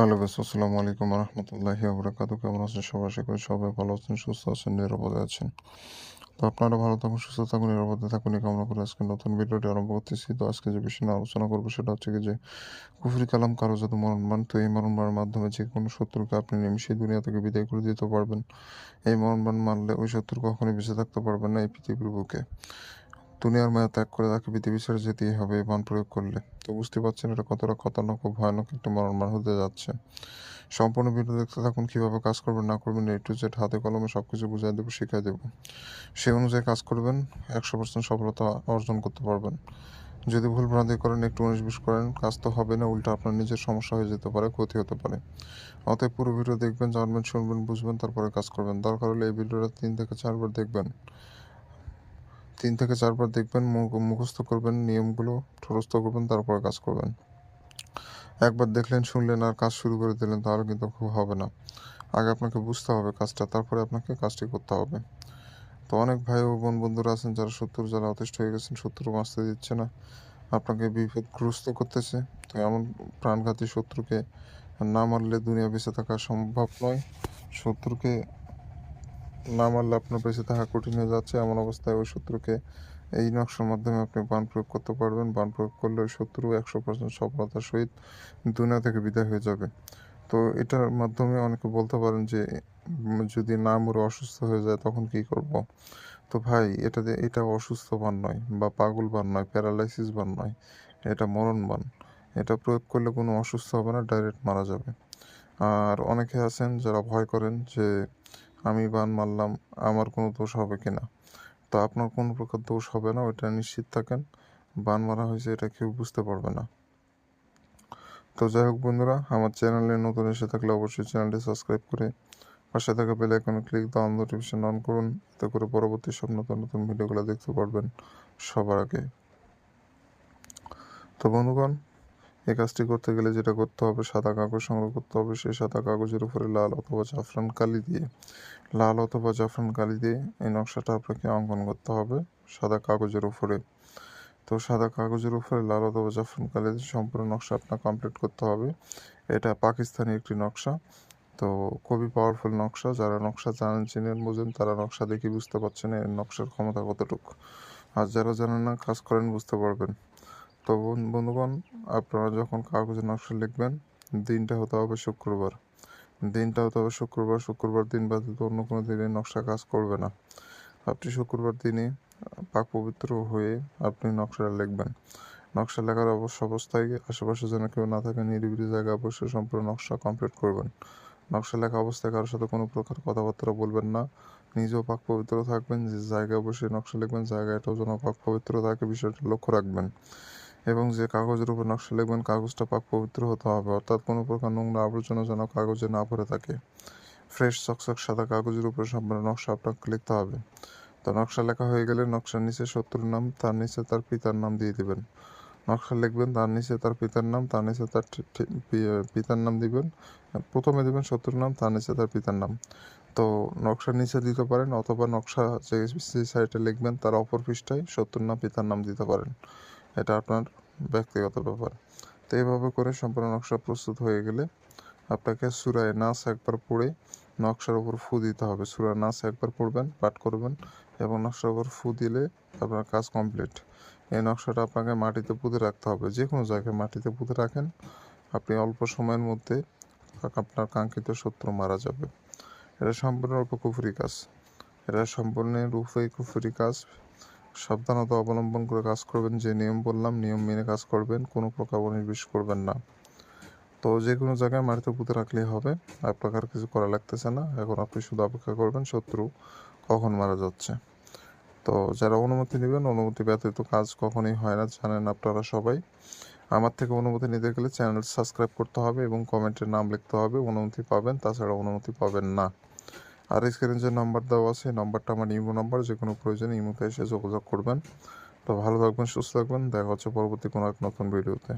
Hello guys, আসসালামু আলাইকুম রহমতুল্লাহি আবরাকাতু কেমন আছেন সবাই? আশা করি সবাই ভালো আছেন, সুস্থ আছেন, নিরাপদে আছেন। তো আপনারা ভালো থাকুন, সুস্থ থাকুন, নিরাপদে থাকুন। এই কামনা করে আজকে নতুন ভিডিওটি আরম্ভ করতেছি। তো আজকে যে বিষয় নিয়ে আলোচনা করব সেটা হচ্ছে যে, কুফরি কালাম কারও যাতে মরণবান তো এই মরণবানের মাধ্যমে যে কোনো শত্রুকে আপনি নিমিশে দুনিয়া থেকে বিদায় করে দিতে পারবেন। এই মরণবান মারলে ওই শত্রু কখনোই বেঁচে থাকতে পারবেন না এই পৃথিবীর বুকে। দুনিয়ার মায়া ত্যাগ করে তাকে পৃথিবী ছেড়ে যেতেই হবে বান প্রয়োগ করলে। তো বুঝতে পারছেন এটা কতটা খতরনাক ও ভয়ানক একটা মরণবান হতে যাচ্ছে। সম্পূর্ণ ভিডিও দেখতে থাকুন, কীভাবে কাজ করবেন, না করবেন, এ টু জেড হাতে কলমে সব কিছু বুঝিয়ে দেবো, শিখিয়ে দেবো। সেই অনুযায়ী কাজ করবেন, একশো পার্সেন্ট সফলতা অর্জন করতে পারবেন। যদি ভুল ভ্রান্তি করেন, একটু উনিশ বিশ করেন, কাজ তো হবে না, উল্টা আপনার নিজের সমস্যা হয়ে যেতে পারে, ক্ষতি হতে পারে। অতএব পুরো ভিডিও দেখবেন, জানবেন, শুনবেন, বুঝবেন, তারপরে কাজ করবেন। দরকার হলে এই ভিডিওটা তিন থেকে চারবার দেখবেন। তিন থেকে চারবার দেখবেন মুখস্থ করবেন, নিয়মগুলো ঠরস্থ করবেন, তারপরে কাজ করবেন। একবার দেখলেন, শুনলেন আর কাজ শুরু করে দিলেন, তাহলে কিন্তু খুব হবে না। আগে আপনাকে বুঝতে হবে কাজটা, তারপরে আপনাকে কাজটি করতে হবে। তো অনেক ভাই ও বোন বন্ধুরা আছেন, যারা শত্রু যারা অতিষ্ঠ হয়ে গেছেন শত্রু বাঁচতে দিচ্ছে না। আপনাকে বিপদগ্রস্ত করতেছে। তো এমন প্রাণঘাতী শত্রুকে না মারলে দুনিয়া বেঁচে থাকা সম্ভব নয়। শত্রুকে না মারলে আপনার বেঁচে থাকা কঠিন হয়ে যাচ্ছে, এমন অবস্থায় ওই শত্রুকে এই নকশার মাধ্যমে আপনি বান প্রয়োগ করতে পারবেন। বান প্রয়োগ করলে শত্রু একশো পার্সেন্ট সফলতার সহিত দুনিয়া থেকে বিদায় হয়ে যাবে। তো এটার মাধ্যমে অনেকে বলতে পারেন যে যদি না মরে অসুস্থ হয়ে যায় তখন কি করব? তো ভাই, এটা এটা অসুস্থ বান নয় বা পাগল বান নয়, প্যারালাইসিস বান নয়, এটা মরণ বান। এটা প্রয়োগ করলে কোনো অসুস্থ হবে না, ডাইরেক্ট মারা যাবে। আর অনেকে আছেন যারা ভয় করেন যে আমি বান মারলাম, আমার কোনো দোষ হবে কিনা তো আপনার কোনো প্রকার দোষ হবে না, ওইটা নিশ্চিত থাকেন। বান মারা হয়েছে এটা কেউ বুঝতে পারবে না। তো যাই হোক বন্ধুরা, আমার চ্যানেলে নতুন এসে থাকলে অবশ্যই চ্যানেলটি সাবস্ক্রাইব করে পাশে থাকা বেল আইকনে ক্লিক দাও নোটিফিকেশন অন করুন। এতে করে পরবর্তী সব নতুন নতুন ভিডিওগুলো দেখতে পারবেন সবার আগে। তো বন্ধুগণ এই কাজটি করতে গেলে যেটা করতে হবে, সাদা কাগজ সংগ্রহ করতে হবে, সেই সাদা কাগজের উপরে লাল অথবা জাফরান কালি দিয়ে। লাল অথবা জাফরান কালি দিয়ে এই নকশাটা আপনাকে অঙ্কন করতে হবে সাদা কাগজের উপরে। তো সাদা কাগজের উপরে লাল অথবা জাফরান কালি দিয়ে সম্পূর্ণ নকশা আপনার কমপ্লিট করতে হবে। এটা পাকিস্তানি একটি নকশা। তো খুবই পাওয়ারফুল নকশা। যারা নকশা জানেন, চিনেন, বোঝেন, তারা নকশা দেখে বুঝতে পারছেন এর নকশার ক্ষমতা কতটুকু। আর যারা জানেন না, কাজ করেন, বুঝতে পারবেন। তো বন- বন্ধুগণ, আপনারা যখন কাগজে নকশা লিখবেন, দিনটা হতে হবে শুক্রবার। দিনটা হতে হবে শুক্রবার। শুক্রবার দিন বাদে তো অন্য কোনো দিনে নকশা কাজ করবে না। আপনি শুক্রবার দিনে পাক পবিত্র হয়ে আপনি নকশাটা লিখবেন। নকশা লেখার অবশ্য অবস্থায় আশেপাশে যেন কেউ না থাকে, নিরিবিলি জায়গা অবশ্যই সম্পূর্ণ নকশা কমপ্লিট করবেন। নকশা লেখা অবস্থায় কারোর সাথে কোনো প্রকার কথাবার্তা বলবেন না। নিজেও পাক পবিত্র থাকবেন, যে জায়গায় বসে নকশা লিখবেন, জায়গাটাও যেন পাক পবিত্র থাকে, বিষয়টা লক্ষ্য রাখবেন। এবং যে কাগজের উপর নকশা লিখবেন, কাগজটা পাক পবিত্র হতে হবে। অর্থাৎ কোনো প্রকার নোংরা আবর্জনা যেন কাগজে না ভরে থাকে। ফ্রেশ, চকচক সাদা কাগজের উপরে সম্পূর্ণ নকশা আপনাকে লিখতে হবে। তো নকশা লেখা হয়ে গেলে নকশার নিচে শত্রুর নাম, তার নিচে তার পিতার নাম দিয়ে দিবেন। নকশা লিখবেন, তার নিচে তার পিতার নাম, তার নিচে তার পিতার নাম দিবেন। প্রথমে দিবেন শত্রুর নাম, তার নিচে তার পিতার নাম। তো নকশার নিচে দিতে পারেন অথবা নকশা যে সাইডে লিখবেন, তার অপর পৃষ্ঠায় শত্রুর নাম, পিতার নাম দিতে পারেন। এটা আপনার ব্যক্তিগত ব্যাপার। তো এইভাবে করে সম্পূর্ণ নকশা প্রস্তুত হয়ে গেলে আপনাকে সুরায় নাচ একবার পড়ে নকশার উপর ফু দিতে হবে। সুরা নাচ একবার পড়বেন, পাঠ করবেন এবং নকশার উপর ফু দিলে আপনার কাজ কমপ্লিট। এই নকশাটা আপনাকে মাটিতে পুঁতে রাখতে হবে। যে কোনো জায়গায় মাটিতে পুঁতে রাখেন, আপনি অল্প সময়ের মধ্যে আপনার কাঙ্ক্ষিত শত্রু মারা যাবে। এটা সম্পূর্ণরূপে কুফরি কাজ। এটা সম্পূর্ণরূপে কুফরি কাজ। সাবধানতা অবলম্বন করে কাজ করবেন, যে নিয়ম বললাম, নিয়ম মেনে কাজ করবেন, কোনো প্রকার উনিশ করবেন না। তো যে কোনো জায়গায় মাটিতে পুঁতে রাখলেই হবে, আপনাকে আর কিছু করা লাগতেছে না। এখন আপনি শুধু অপেক্ষা করবেন, শত্রু কখন মারা যাচ্ছে। তো যারা অনুমতি নেবেন, অনুমতি ব্যতীত কাজ কখনই হয় না, জানেন আপনারা সবাই। আমার থেকে অনুমতি নিতে গেলে চ্যানেল সাবস্ক্রাইব করতে হবে এবং কমেন্টের নাম লিখতে হবে, অনুমতি পাবেন, তাছাড়া অনুমতি পাবেন না। আর স্ক্রিনে যে নাম্বার দেওয়া আছে নাম্বারটা আমার ইমো নাম্বার যে কোনো প্রয়োজনে ইমোতে এসে যোগাযোগ করবেন। তো ভালো থাকবেন, সুস্থ থাকবেন, দেখা হচ্ছে পরবর্তী কোনো এক নতুন ভিডিওতে।